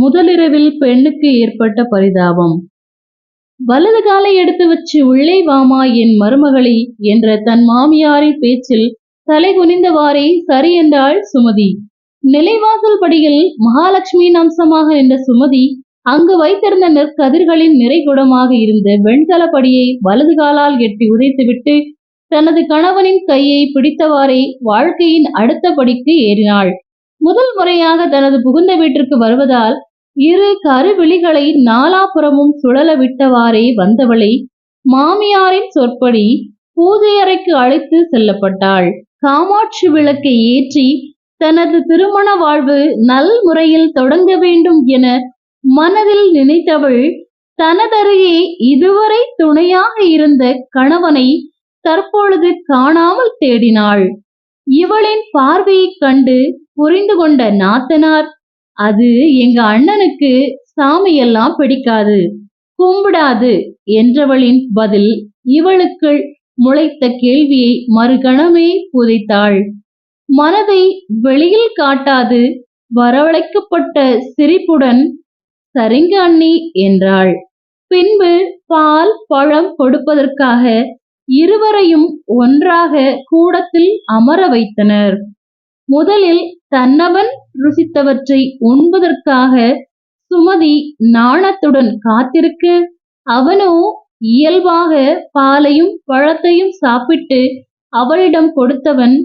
முதலிரவில் பெண்ணுக்கு ஏற்பட்ட பரிதாபம். வலது காலை எடுத்து வச்சு உள்ளே வாமா என் மருமகளி என்ற தன் மாமியாரின் பேச்சில் தலை குனிந்தவாறே சரி என்றாள் சுமதி. நிலைவாசல் படியில் மகாலட்சுமியின் அம்சமாக நின்ற சுமதி அங்கு வைத்திருந்த நெற்கதிர்களின் நிறைகுடமாக இருந்த வெண்கலப்படியை வலது காலால் எட்டி உதைத்துவிட்டு தனது கணவனின் கையை பிடித்தவாறே வாழ்க்கையின் அடுத்த படிக்கு ஏறினாள். முதல் முறையாக தனது புகுந்த வீட்டிற்கு வருவதால் இரு கருவிழிகளை நாலாபுறமும் சுழல விட்டவாறே வந்தவளை மாமியாரின் சொற்படி பூஜை அறைக்கு அழைத்து செல்லப்பட்டாள். காமாட்சி விளக்கை ஏற்றி தனது திருமண வாழ்வு நல் முறையில் தொடங்க வேண்டும் என மனதில் நினைத்தவள் தனதருகே இதுவரை துணையாக இருந்த கணவனை தற்பொழுது காணாமல் தேடினாள். இவளின் பார்வையைக் கண்டு புரிந்து கொண்ட நாத்தனார் அது எங்க அண்ணனுக்கு சாமியெல்லாம் பிடிக்காது. கும்பிடாது என்றவளின் பதில் இவளுக்குள் முளைத்த கேள்வியை மறுகணமே புதைத்தாள். மனதை வெளியில் காட்டாது வரவழைக்கப்பட்ட சிரிப்புடன் சரிங்க அண்ணி என்றாள். பின்பு பால் பழம் கொடுப்பதற்காக இருவரையும் ஒன்றாக கூடத்தில் அமர வைத்தனர். முதலில் தன்னவன் ருசித்தவற்றை உண்பதற்காக சுமதி நாணத்துடன் காத்திருக்க அவனோ இயல்பாக பாலையும் பழத்தையும் சாப்பிட்டு அவளிடம் கொடுத்தவன்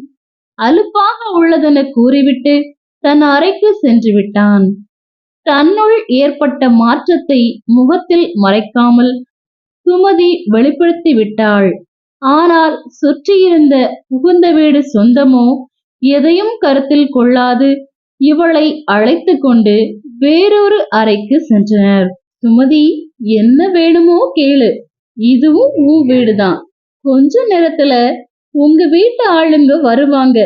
அலுப்பாக உள்ளதென கூறிவிட்டு தன் அறைக்கு சென்று விட்டான். தன்னுள் ஏற்பட்ட மாற்றத்தை முகத்தில் மறைக்காமல் சுமதி வெளிப்படுத்தி விட்டாள். ஆனால் சுற்றியிருந்த புகுந்த வீடு சொந்தமோ எதையும் கருத்தில் கொள்ளாது. இவளை அழைத்து கொண்டு வேறொரு அறைக்கு சென்றனர். சுமதி என்ன வேணுமோ கேளு. இதுவும் உன் வீடுதான். கொஞ்ச நேரத்துல உங்க வீட்டு ஆளுங்க வருவாங்க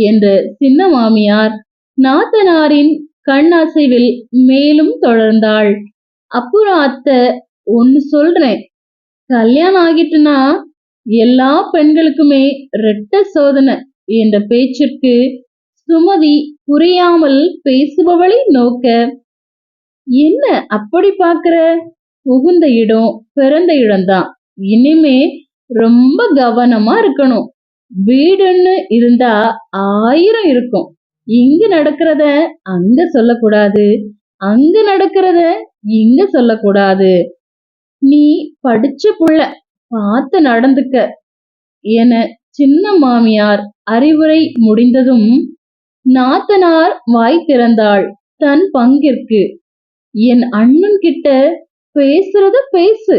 என்று சின்ன மாமியார் நாத்தனாரின் கண்ணாசைவில் மேலும் தொடர்ந்தாள். அப்புறம் அத்தை ஒன்னு சொல்றேன். கல்யாணம் ஆகிட்டுனா எல்லா பெண்களுக்குமே ரெட்ட சோதனை. என்ற பேச்சிற்கு சுமதி புரியாமல் பேசுபவளை நோக்க என்ன அப்படி பாக்குற புகுந்த இடம் பிறந்த இடம்தான் இனிமே ரொம்ப கவனமா இருக்கணும். வீடுன்னு இருந்தா ஆயிரம் இருக்கும். இங்க நடக்கிறத அங்க சொல்லக்கூடாது. அங்க நடக்கிறத இங்க சொல்லக்கூடாது. நீ படிச்ச புள்ள பார்த்து நடந்துக்க என சின்ன மாமியார் அறிவுரை முடிந்ததும் நாத்தனார் வாய் திறந்தாள் தன் பங்கிற்கு. என் அண்ணன் கிட்ட பேசுறத பேசு.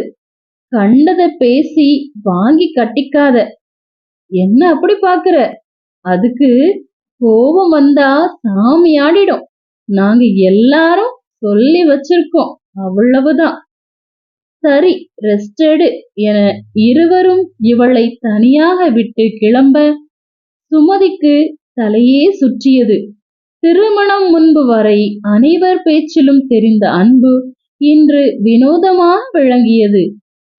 கண்டத பேசி வாங்கி கட்டிக்காத. என்ன அப்படி பாக்குற? அதுக்கு கோபம் வந்தா சாமி ஆடிடும். நாங்க எல்லாரும் சொல்லி வச்சிருக்கோம். அவ்வளவுதான். சரி ரெஸ்ட் எடு என இருவரும் இவளை தனியாக விட்டு கிளம்ப சுமதிக்கு தலையே சுற்றியது. திருமணம் முன்பு வரை அனைவர் பேச்சிலும் தெரிந்த அன்பு இன்று வினோதமாக விளங்கியது.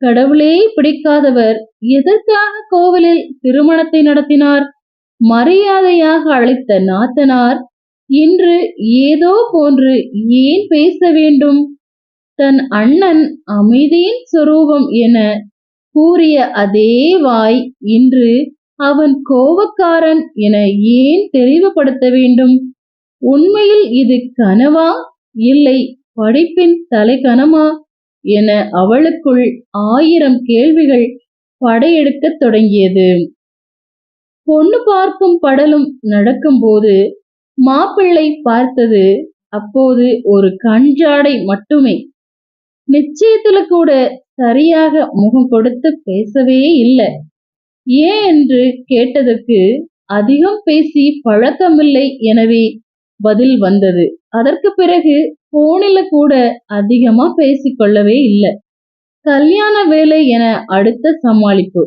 கடவுளே பிடிக்காதவர் எதற்காக கோவிலில் திருமணத்தை நடத்தினார்? மரியாதையாக அழைத்த நாத்தனார் இன்று ஏதோ போன்று ஏன் பேச வேண்டும்? தன் அண்ணன் அமைதியின் சொரூபம் என கூறிய அதே வாய் இன்று அவன் கோபக்காரன் என ஏன் தெளிவுபடுத்த வேண்டும்? உண்மையில் இது கனவா? இல்லை படிப்பின் தலைக்கனமா? என அவளுக்குள் ஆயிரம் கேள்விகள் படையெடுக்கத் தொடங்கியது. பொண்ணு பார்க்கும் படலும் நடக்கும்போது மாப்பிள்ளை பார்த்தது அப்போது ஒரு கஞ்சாடை மட்டுமே. நிச்சயத்துல கூட சரியாக முகம் கொடுத்து பேசவே இல்லை. ஏன் என்று கேட்டதற்கு அதிகம் பேசி பழக்கமில்லை எனவே பதில் வந்தது. அதற்கு பிறகு போனில கூட அதிகமா பேசிக்கொள்ளவே இல்லை. கல்யாண வேலை என அடுத்த சமாளிப்பு.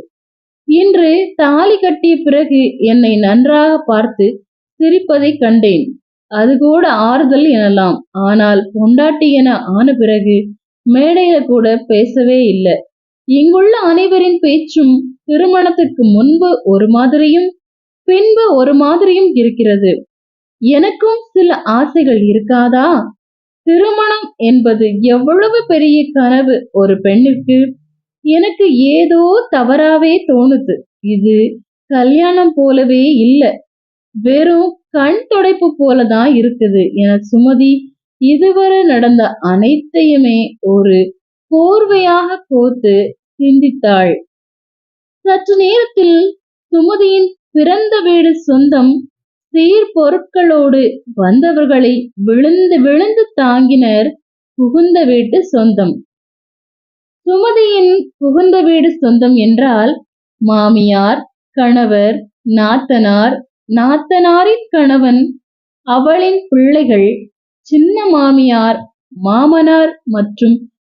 இன்று தாலி கட்டிய பிறகு என்னை நன்றாக பார்த்து சிரிப்பதை கண்டேன். அது கூட ஆறுதல் எனலாம். ஆனால் பொண்டாட்டி என ஆன பிறகு மேடையில கூட பேசவே இல்லை. இங்குள்ள அனைவரின் பேச்சும் திருமணத்துக்கு முன்பு ஒரு மாதிரியும் பின்பு ஒரு மாதிரியும் இருக்கிறது. எனக்கும் சில ஆசைகள் இருக்காதா? திருமணம் என்பது எவ்வளவு பெரிய கனவு ஒரு பெண்ணுக்கு எனக்கு ஏதோ தவறாவே தோணுது. இது கல்யாணம் போலவே இல்ல. வெறும் கண் தொடைப்பு போலதான் இருக்குது என சுமதி இதுவரை நடந்த அனைத்தையுமே ஒரு கோர்வையாக கோத்து சிந்தித்தாள். சற்று நேரத்தில் சுமதியின் பிறந்த வீடு சொந்தம் சீர் பொருட்களோடு வந்தவர்களை விழுந்து விழுந்து தாங்கினர் புகுந்த வீட்டு சொந்தம். சுமதியின் புகுந்த வீடு சொந்தம் என்றால் மாமியார் கணவர் நாத்தனார் நாத்தனாரின் கணவன் அவளின் பிள்ளைகள் சின்ன மாமியார் மாமனார் மற்றும்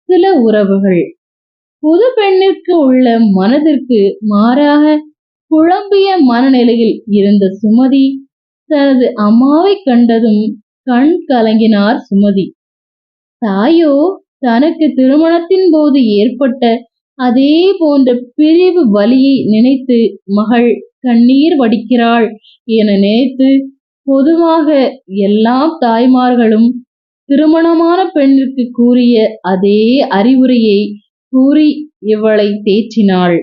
சில உறவுகள். புது பெண்ணிற்கு உள்ள மனதிற்கு மாறாக குழம்பிய மனநிலையில் இருந்த சுமதி தனது அம்மாவை கண்டதும் கண் கலங்கினார் சுமதி. தாயோ தனக்கு திருமணத்தின் போது ஏற்பட்ட அதே போன்ற பிரிவு வலியை நினைத்து மகள் கண்ணீர் வடிக்கிறாள் என நினைத்து பொதுவாக எல்லா தாய்மார்களும் திருமணமான பெண்ணிற்கு கூறிய அதே அறிவுரையை கூறி இவளை தேற்றினாள்.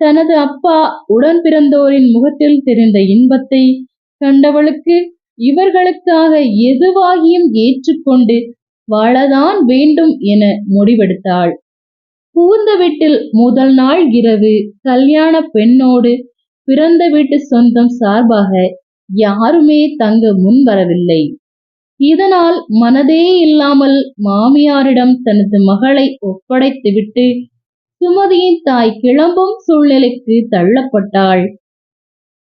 தனது அப்பா உடன் பிறந்தோரின் முகத்தில் தெரிந்த இன்பத்தை கண்டவளுக்கு இவர்களுக்காக எதுவாகியும் ஏற்றுக்கொண்டு வாழதான் வேண்டும் என முடிவெடுத்தாள். புகுந்த வீட்டில் முதல் நாள் இரவு கல்யாண பெண்ணோடு பிறந்த வீட்டு சொந்தம் சார்பாக யாருமே தங்க முன் வரவில்லை இதனால் மனதே இல்லாமல் மாமியாரிடம் தனது மகளை ஒப்படைத்துவிட்டு சுமதியின் தாய் கிளம்பும் சூழ்நிலைக்கு தள்ளப்பட்டாள்.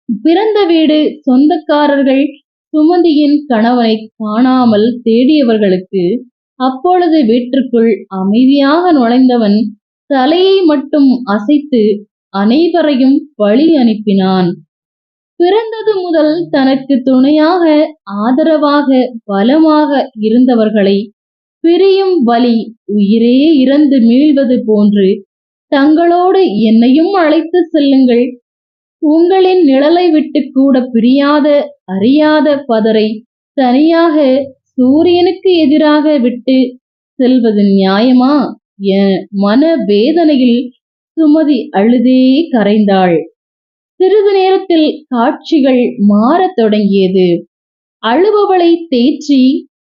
பிறந்த வீடு சொந்தக்காரர்கள் சுமதியின் கணவனை காணாமல் தேடியவர்களுக்கு அப்பொழுது வீட்டிற்குள் அமைதியாக நுழைந்தவன் தலையை மட்டும் அசைத்து அனைவரையும் வழி அனுப்பினான். பிறந்தது முதல் தனக்கு துணையாக ஆதரவாக பலமாக இருந்தவர்களை பிரியும் வலி உயிரே இறந்து மீள்வது போன்று தங்களோடு என்னையும் அழைத்து செல்லுங்கள். உங்களின் நிழலை விட்டு கூட பிரியாத அறியாத பதரை தனியாக சூரியனுக்கு எதிராக விட்டு செல்வது நியாயமா? என மன வேதனையில் சுமதி அழுதே கரைந்தாள். சிறிது நேரத்தில் காட்சிகள் மாறத் தொடங்கியது. அழுபவளை தேற்றி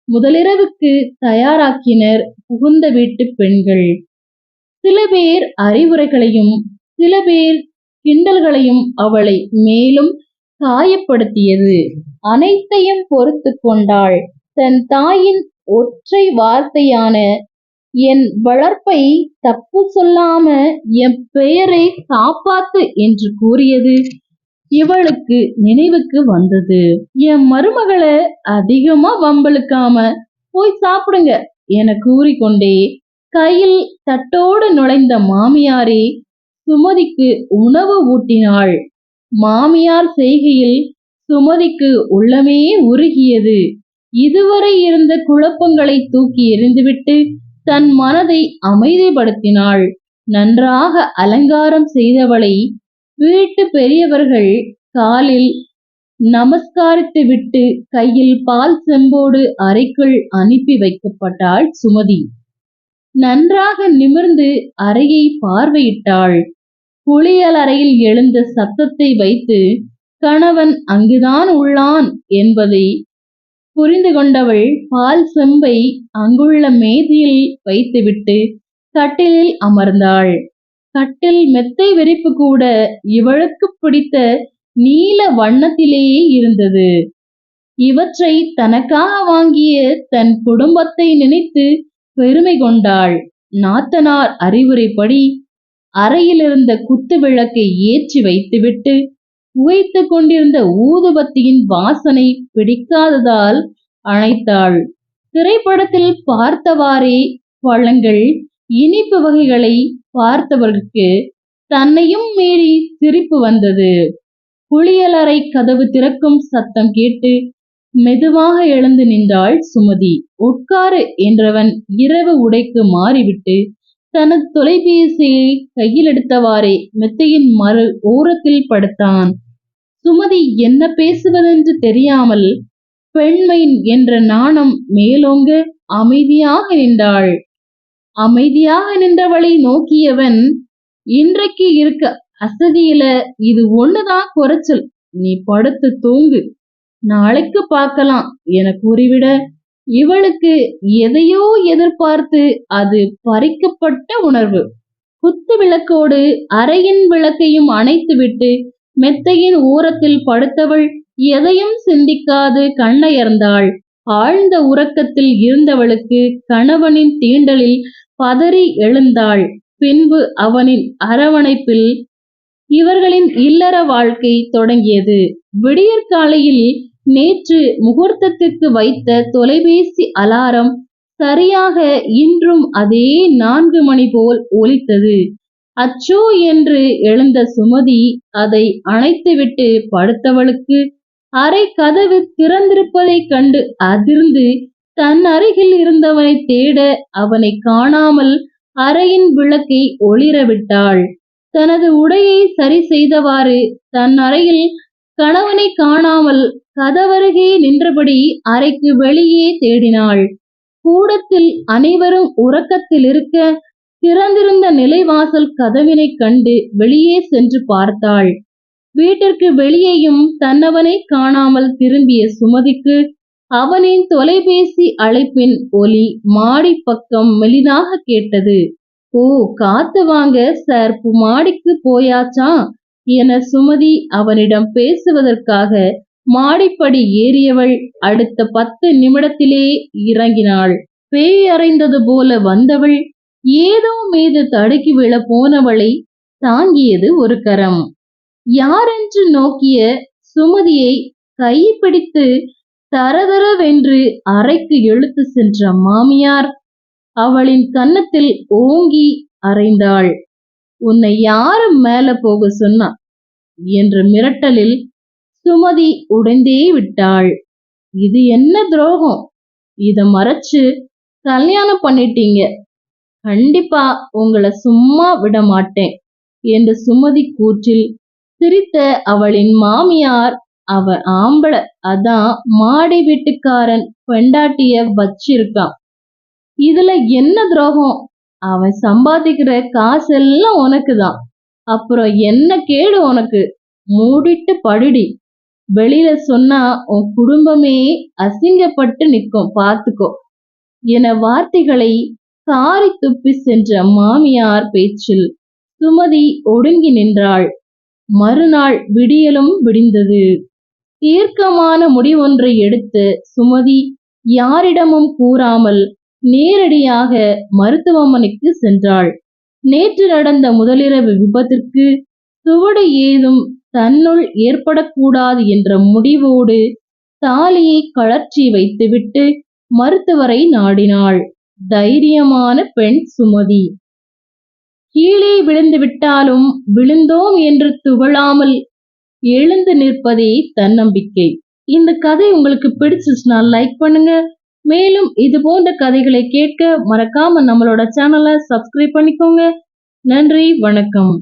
முதலிரவுக்கு தயாராக்கினர் புகுந்த வீட்டு பெண்கள். சில பேர் அறிவுரைகளையும் சில பேர் கிண்டல்களையும் அவளை மேலும் காயப்படுத்தியது. அனைத்தையும் பொறுத்து கொண்டாள் தன் தாயின் ஒற்றை வார்த்தையான என் வளர்ப்பை தப்பு சொல்லாம என் பெயரை காப்பாத்து என்று கூறியது இவளுக்கு நினைவுக்கு வந்தது. என் மருமகளை அதிகமா வம்பளுக்காம போய் சாப்பிடுங்க என கூறிக்கொண்டே கையில் தட்டோடு நுழைந்த மாமியாரே சுமதிக்கு உணவு ஊட்டினாள். மாமியார் செய்கையில் சுமதிக்கு உள்ளமே உருகியது. இதுவரை இருந்த குழப்பங்களை தூக்கி எறிந்துவிட்டு தன் மனதை அமைதிப்படுத்தினாள். நன்றாக அலங்காரம் செய்தவளை வீட்டு பெரியவர்கள் காலில் நமஸ்காரித்து விட்டு கையில் பால் செம்போடு அறைக்குள் அனுப்பி வைக்கப்பட்டாள் சுமதி. நன்றாக நிமிர்ந்து அறையை பார்வையிட்டாள். குளியல் அறையில் எழுந்த சத்தத்தை வைத்து கணவன் அங்குதான் உள்ளான் என்பதை புரிந்து கொண்டவள் பால் செம்பை அங்குள்ள மேதியில் வைத்துவிட்டு கட்டிலில் அமர்ந்தாள். கட்டில் மெத்தை வெறிப்பு கூட இவளுக்கு பிடித்த நீல வண்ணத்திலேயே இருந்தது. இவற்றை தனக்காக வாங்கிய தன் குடும்பத்தை நினைத்து பெருமை கொண்டாள். நாத்தனார் அறிவுரைப்படி அறையிலிருந்த குத்து விளக்கை ஏற்றி வைத்துவிட்டு புகைத்துக் கொண்டிருந்த ஊதுபத்தியின் வாசனை பிடிக்காததால் அணைத்தாள். திரைப்படத்தில் பார்த்தவாறே பழங்கள் இனிப்பு வகைகளை பார்த்தவர்களுக்கு தன்னையும் மீறி சிரிப்பு வந்தது. குளியலறை கதவு திறக்கும் சத்தம் கேட்டு மெதுவாக எழுந்து நின்றாள் சுமதி. உட்காரு என்றவன் இரவு உடைக்கு மாறிவிட்டு தனது தொலைபேசியை கையில் எடுத்தவாறே மெத்தையின் மறு ஓரத்தில் படுத்தான். சுமதி என்ன பேசுவதென்று தெரியாமல் பெண்மை என்ற நாணம் மேலோங்க அமைதியாக நின்றாள். அமைதியாக நின்றவளை நோக்கியவன் இன்றைக்கு இருக்க அசதியில இது ஒண்ணுதான் குறைச்சல். நீ படுத்து தூங்கு. நாளைக்கு பார்க்கலாம் என கூறிவிட இவளுக்கு எதையோ எதிர்பார்த்து அது பறிக்கப்பட்ட உணர்வு. குத்து விளக்கோடு அறையின் விளக்கையும் அணைத்துவிட்டு மெத்தையின் ஓரத்தில் படுத்தவள் எதையும் சிந்திக்காது கண்ணயர்ந்தாள். ஆழ்ந்த உறக்கத்தில் இருந்தவளுக்கு கணவனின் தீண்டலில் பதறி எழுந்தாள். பின்பு அவனின் அரவணைப்பில் இவர்களின் இல்லற வாழ்க்கை தொடங்கியது. விடியற்காலையில் நேற்று முகூர்த்தத்துக்கு வைத்த தொலைபேசி அலாரம் சரியாக இன்றும் அதே நான்கு மணி போல் ஒலித்தது. அச்சோ என்று எழுந்த சுமதி அதை அணைத்துவிட்டு படுத்தவளுக்கு அறை கதவு திறந்திருப்பதைக் கண்டு அதிர்ந்து தன் அருகில் இருந்தவனை தேட அவனை காணாமல் அறையின் விளக்கை ஒளிரவிட்டாள் தனது உடையை சரி செய்தவாறு தன் அறையில் கணவனை காணாமல் கதவருகே நின்றபடி அறைக்கு வெளியே தேடினாள். கூடத்தில் அனைவரும் உறக்கத்தில் இருக்க திறந்திருந்த நிலைவாசல் கதவினை கண்டு வெளியே சென்று பார்த்தாள். வீட்டிற்கு வெளியேயும் தன்னவனை காணாமல் திரும்பிய சுமதிக்கு அவனின் தொலைபேசி அழைப்பின் ஒலி மாடி பக்கம் மெலிதாக கேட்டது. ஓ காத்து வாங்க சார் மாடிக்கு போயாச்சா? என சுமதி அவனிடம் பேசுவதற்காக மாடிப்படி ஏறியவள் அடுத்த பத்து நிமிடத்திலே இறங்கினாள். பேய் அறைந்தது போல வந்தவள் ஏதோ மீது தடுக்கி விழ போனவளை தாங்கியது ஒரு கரம். யாரென்று நோக்கிய சுமதியை கைப்பிடித்து தரதரவென்று அறைக்கு இழுத்து சென்ற மாமியார் அவளின் கன்னத்தில் ஓங்கி அறைந்தாள். உன்னை யாரும் மேல போக சொன்னா? என்ற மிரட்டலில் சுமதி உடைந்தே விட்டாள். இது என்ன துரோகம்? இத மறைச்சு கல்யாணம் பண்ணிட்டீங்க. கண்டிப்பா உங்களை சும்மா விட மாட்டேன் என்று சுமதி கூற்றில் சிரித்த அவளின் மாமியார் அவ ஆம்பளை அதான் மாடி வீட்டுக்காரன் பெண்டாட்டிய வச்சிருக்கான். இதுல என்ன துரோகம்? அவன் சம்பாதிக்கிற காசெல்லாம் உனக்குதான். அப்புறம் என்ன கேடு உனக்கு? மூடிட்டு படுடி. வெளியில சொன்னா உன் குடும்பமே அசிங்கப்பட்டு நிற்கும் பார்த்துக்கோ. என வார்த்தைகளை காரி துப்பி சென்ற மாமியார் பேச்சில் சுமதி ஒடுங்கி நின்றாள். மறுநாள் விடியலும் விடிந்தது. தீர்க்கமான முடிவொன்றை எடுத்து சுமதி யாரிடமும் கூறாமல் நேரடியாக மருத்துவமனைக்கு சென்றாள். நேற்று நடந்த முதலிரவு விபத்திற்கு சுவடு ஏதும் தன்னுள் ஏற்படக்கூடாது என்ற முடிவோடு தாலியை கழற்றி வைத்துவிட்டு மருத்துவரை நாடினாள். தைரியமான பெண் சுமதி. கீழே விழுந்து விட்டாலும் விழுந்தோம் என்று துவளாமல் எழுந்து நிற்பதே தன்னம்பிக்கை. இந்த கதை உங்களுக்கு பிடிச்சிச்சுன்னா லைக் பண்ணுங்க மேலும் இது போன்ற கதைகளை கேட்க மறக்காம நம்மளோட சேனலை சப்ஸ்கிரைப் பண்ணிக்கோங்க. நன்றி வணக்கம்.